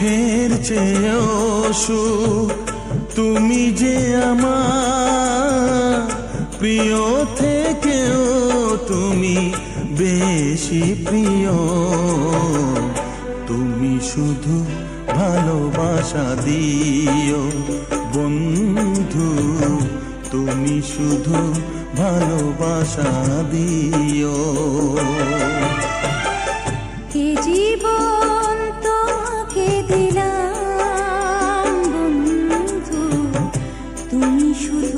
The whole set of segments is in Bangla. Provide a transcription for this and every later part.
সুখের চেয়েও সুখ। তুমি যে আমার প্রিয় থেকেও তুমি বেশি প্রিয়। তুমি শুধু ভালোবাসা দিও বন্ধু। তুমি শুধু ভালোবাসা দিও।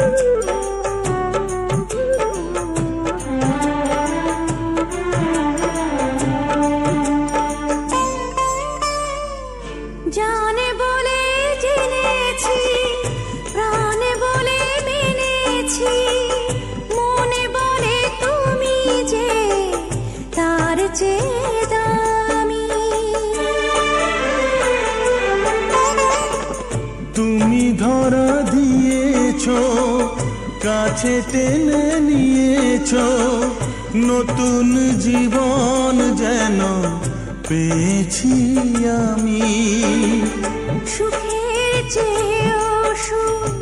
you. কাছে টেনে নিয়েছ নতুন জীবন যেন পেয়েছি আমি। সুখের চেয়ে সুখ